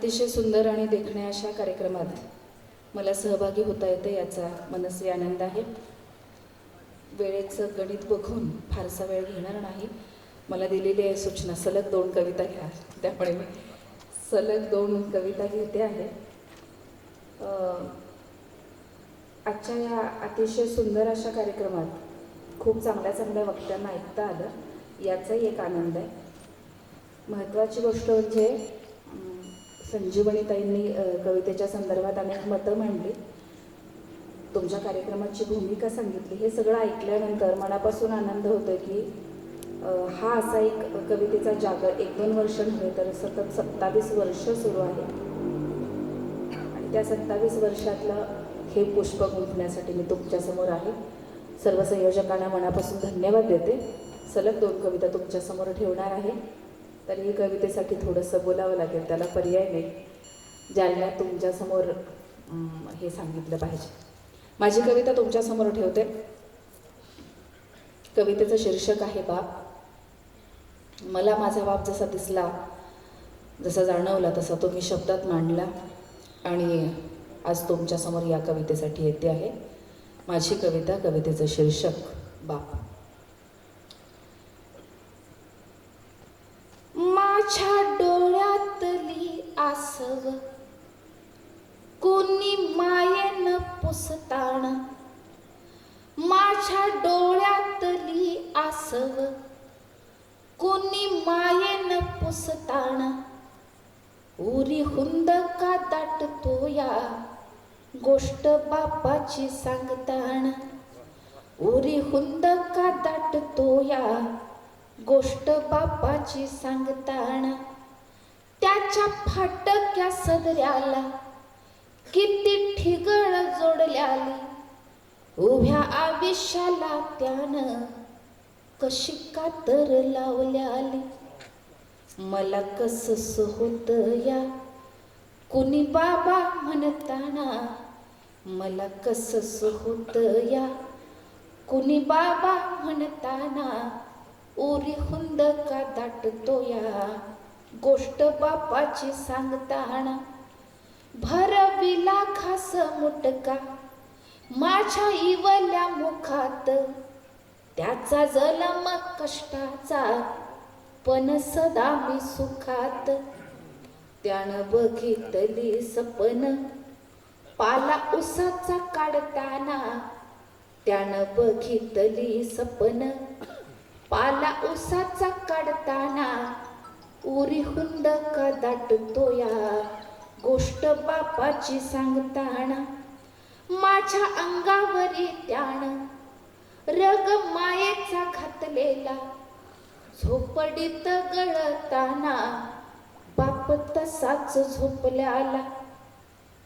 अतिशय सुंदर आणि देखण्या अशा कार्यक्रमात मला सहभागी होता येते याचा मनस्वी आनंद आहे. वेळेचं गणित बघून फारसा वेळ घेणार नाही. मला दिलेली आहे सूचना. सलग दोन कविता घ्या. त्यामुळे मी सलग दोन कविता घेते आहे. आजच्या या अतिशय सुंदर अशा कार्यक्रमात खूप चांगल्या चांगल्या वक्त्यांना ऐकता आलं. याचाही एक आनंद आहे. महत्त्वाची गोष्ट म्हणजे संजीवनीताईंनी कवितेच्या संदर्भात अनेक मतं मांडली. तुमच्या कार्यक्रमाची भूमिका सांगितली. हे सगळं ऐकल्यानंतर मनापासून आनंद होतो की हा असा एक कवितेचा जागर एक दोन वर्ष नव्हे तर सतत सत्तावीस वर्ष सुरू आहे. आणि त्या सत्तावीस वर्षातलं हे पुष्प गुंफण्यासाठी मी तुमच्यासमोर आहे. सर्व संयोजकांना मनापासून धन्यवाद देते. सलग दोन कविता तुमच्यासमोर ठेवणार आहे. तर ही कवितेसाठी थोडंसं बोलावं लागेल त्याला पर्याय नाही. ज्यांना तुमच्यासमोर हे सांगितलं पाहिजे. माझी कविता तुमच्यासमोर ठेवते. कवितेचं शीर्षक आहे बाप. मला माझा बाप जसा दिसला जसा जाणवला तसा तो मी शब्दात मांडला. आणि आज तुमच्यासमोर या कवितेसाठी येते आहे. माझी कविता कवितेचं शीर्षक बाप. आसव कोणी मायेन पुसताण उरी हुंद का दाटतो या गोष्ट बापाची सांगताण उरी हुंद का दाटतो या गोष्ट बापाची सांगताण त्याच्या फाटक्या सदऱ्याला किती ठिगळ जोडल्याली? उभ्या आयुष्याला त्यानं कशी कातर लावल्याली? मला कसस होत या? कुणी बाबा म्हणताना मला कसस होत या? कुणी बाबा म्हणताना ओरी हुंद का दाटतो या? गोष्ट बापाची सांगताना भरविला खास मुटका. माझ्या इवल्या मुखात त्याचा जलम कष्टाचा पण सदा मी सुखात. त्यानं बघितली सपन पाला उसाचा काढताना. त्यानं बघितली सपन पाला उसाचा काढताना. उरी हुंद का दाटतो या गोष्ट बापाची सांगताना. माझ्या अंगावरी त्यानं रग मायेचा घातलेला. झोपडीत गळताना बाप तसाच झोपल्याला.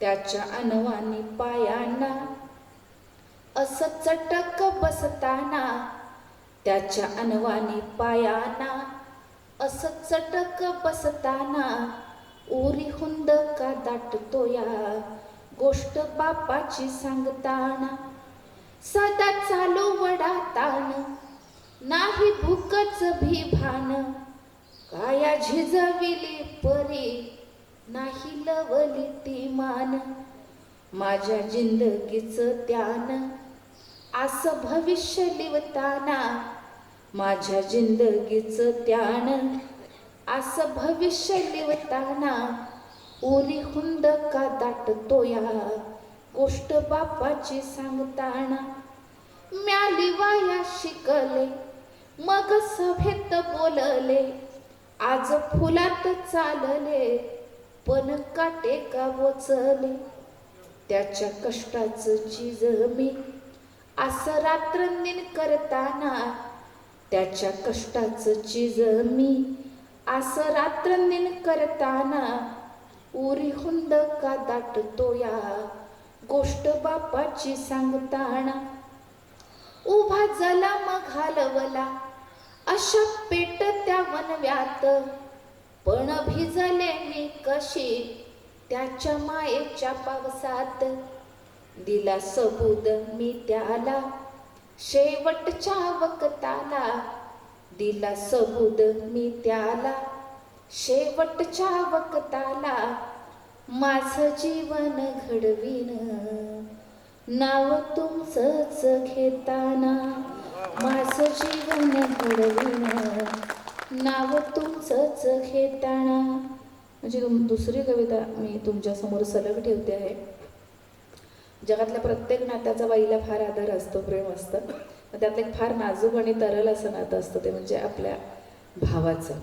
त्याच्या अनवानी पायांना असं चटक बसताना त्याच्या अनवानी पायांना अस चटक बसताना उरी हुंद का दाटतो या गोष्ट बापाची सांगताना सदा चालू वडा ताण नाही भूकच भिभान. काया झिजविली परी नाही लवली ती मान माझ्या जिंदगीच त्यान असं भविष्य लिवताना. माझ्या जिंदगीच त्यान असं भविष्य लिवताना. उरी हुंद का दाटतो या गोष्ट बापाची सांगताना. म्याली वाया शिकले मग सभेत बोलले आज फुलात चालले पण काटे का वचले? त्याच्या कष्टाचं चीज मी असं रात्रंदिन करताना त्याच्या कष्टाचं चीज मी असं रात्रंदिन करताना उरी हुंद का दाटतो या गोष्ट बापाची सांगताना. उभा झाला मग घालवला अशा पेट त्या वनव्यात. पण भिजले मी कशी? त्याच्या मायेच्या पावसात. दिला सबूद मी त्याला. शेवटच्या वक्ताला. दिला सबूद मी त्याला. शेवटच्या वक्ताला. माझं जीवन घडवीन. नाव तुमचंच घेताना माझं जीवन घडवीन. नाव तुमचंच घेताना. म्हणजे तुम दुसरी कविता मी तुमच्यासमोर सलग ठेवते आहे. जगातल्या प्रत्येक नात्याचा बाईला फार आदर असतो प्रेम असतं. मग त्यातलं एक फार नाजूक आणि तरल असं नातं असतं ते म्हणजे आपल्या भावाचं.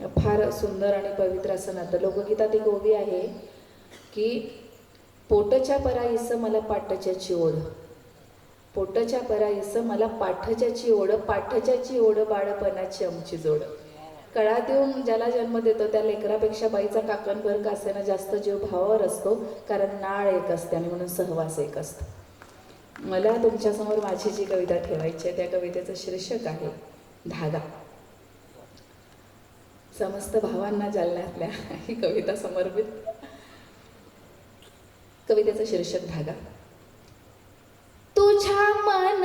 फार सुंदर आणि पवित्र असं नातं. लोकगीतात एक ओवी आहे की पोटच्या पराईस मला पाठच्याची ओढ. पोटच्या पराईस मला पाठच्याची ओढ पाठच्याची ओढ बाळपणाची आमची जोड. कळा देऊन ज्याला जन्म देतो त्या लेकरापेक्षा बाईचा काकणभर कासेनं जास्त जीव भावावर असतो कारण नाळ एक असते आणि म्हणून सहवास एक असतो. मला तुमच्यासमोर माझी जी कविता ठेवायची आहे त्या कवितेचं शीर्षक आहे धागा. समस्त भावांना जालन्यातल्या ही कविता समर्पित. कवितेचं शीर्षक धागा तुझ्या मन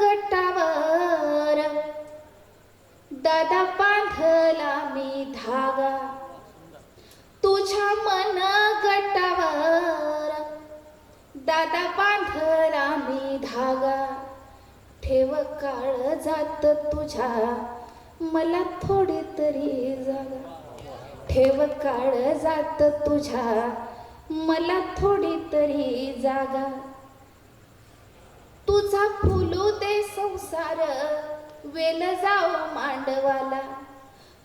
गटावर दादा बांधला मी धागा. तुझ्या मन गटावर दादा बांधला मी धागा. ठेव काळ जात तुझ्या मला थोडी तरी जागा. ठेव काळ जात तुझ्या मला थोडी तरी जागा. तुझा फुलू दे संसार वेल जाओ मांडवाला.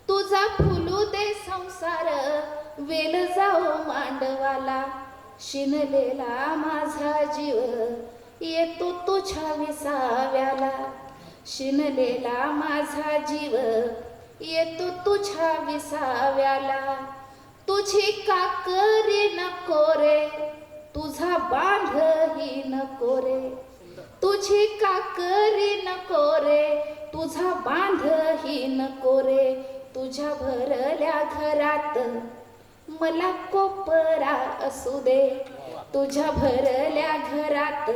तुझा फुलू दे संसार वेल जाओ मांडवाला. शिनलेला माझा जीव येतो तुझ्या विसाव्याला. शिनलेला माझा जीव येतो तुझ्या विसाव्याला. तुझी काकरी नको रे तुझा बांधही नको रे. तुझी काकरी नको रे तुझा बांधही नको रे. तुझ्या भरल्या घरात मला कोपरा असू दे. तुझ्या भरल्या घरात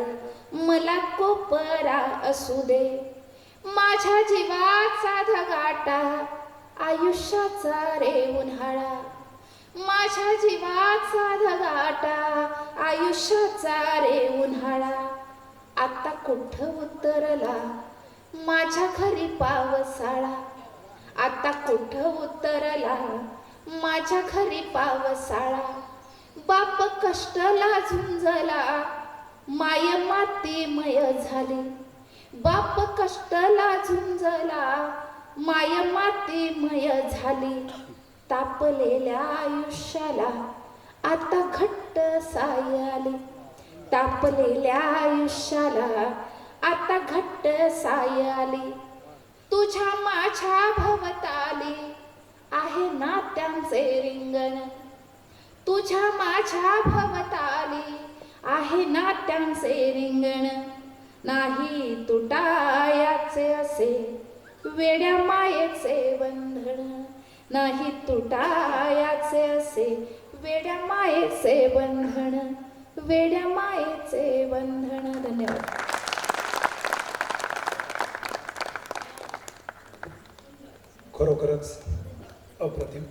मला कोपरा असू दे. माझ्या जीवाचा धगाटा आयुष्याचा रे उन्हाळा. माझ्या जीवाचा धगाटा आयुष्याचा रे उन्हाळा आता कुठं उतरला? माझ्या घरी पावसाळा आता कुठं उतरला? माझ्या घरी पावसाळा बाप कष्टला झुंजला माय मातीमय झाली. बाप कष्टला झुंजला माय मातीमय झाली. तापलेल्या आयुष्याला आता घट्ट साय आली. तापलेल्या आयुष्याला आता घट्ट साय आली. तुझ्या माझ्या भवताली आहे नात्यांचे रिंगण. तुझ्या माझ्या भवताली आहे नात्यांचे रिंगण. नाही तुटायाचे असे वेड्या मायेचे बंधन. नाही तुटायाचे असे. वेड्या मायेचे बंधन वेड्या मायेचे बंधन. धन्यवाद. खरोखरच अप्रतिम.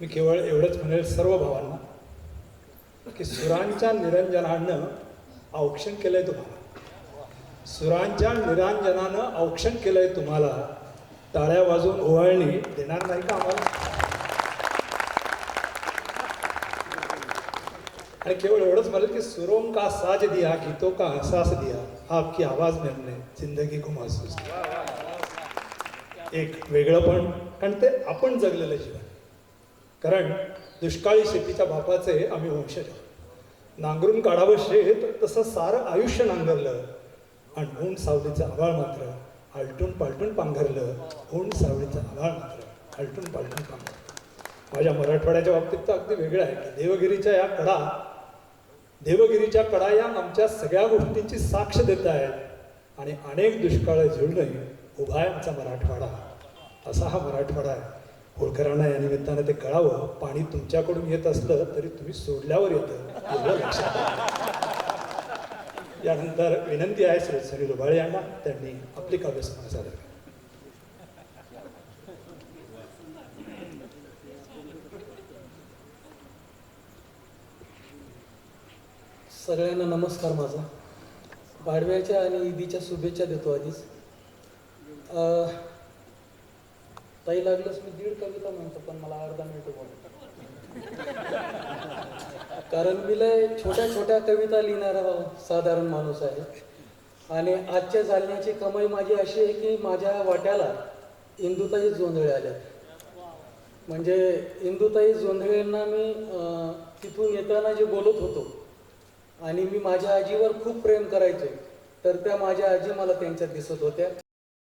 मी केवळ एवढंच म्हणेल सर्व भावांना की सुरांच्या निरंजनानं औक्षण केलंय तुम्हाला. सुरांच्या निरांजनानं औक्षण केलंय तुम्हाला. टाळ्या वाजून ओवाळणी देणार नाही का आम्हाला? आणि केवळ एवढंच म्हणेल की सुरों का साज दिया गीतों का अहसास दिया आपकी आवाज में हमने जिंदगी को महसूस एक वेगळं पण कारण ते आपण जगलेलं जीवन कारण दुष्काळी शेतीच्या बापाचे आम्ही वंशज नांगरून काढावं शेत तसं सारं आयुष्य नांगरलं. आणि ऊन सावलीचं आभाळ मात्र आलटून पालटून पांघरलं ऊन सावळीचा आभाळ मात्र आलटून पालटून पांघरलं. माझ्या मराठवाड्याच्या बाबतीत तर अगदी वेगळं आहे. की देवगिरीच्या या कडा देवगिरीच्या कडा या आमच्या सगळ्या गोष्टींची साक्ष देत आहेत. आणि अनेक दुष्काळ झेलूनही उभा आहे आमचा मराठवाडा. असा हा मराठवाडा आहे. होळकरांना या निमित्तानं ते कळावं. पाणी तुमच्याकडून येत असलं तरी तुम्ही सोडल्यावर येतं एवढं लक्षात यानंतर विनंती आहे श्री सनी दुबाळे यांना त्यांनी आपली काव्य समाज सादर केली सगळ्यांना नमस्कार माझा. पाडव्याच्या आणि ईदीच्या शुभेच्छा देतो आधीच. ताई लागलंच मी दीड कविता म्हणतो पण मला अर्धा मिनिट बोलतो कारण मी लय छोट्या छोट्या कविता लिहिणारा साधारण माणूस आहे. आणि आजच्या जालन्याची कमाई माझी अशी आहे की माझ्या वाट्याला इंदुताई जोंधळे आल्या म्हणजे इंदुताई जोंधळेंना मी तिथून येताना जे बोलत होतो आणि मी माझ्या आजीवर खूप प्रेम करायचो तर त्या माझ्या आजी मला त्यांच्यात दिसत होत्या.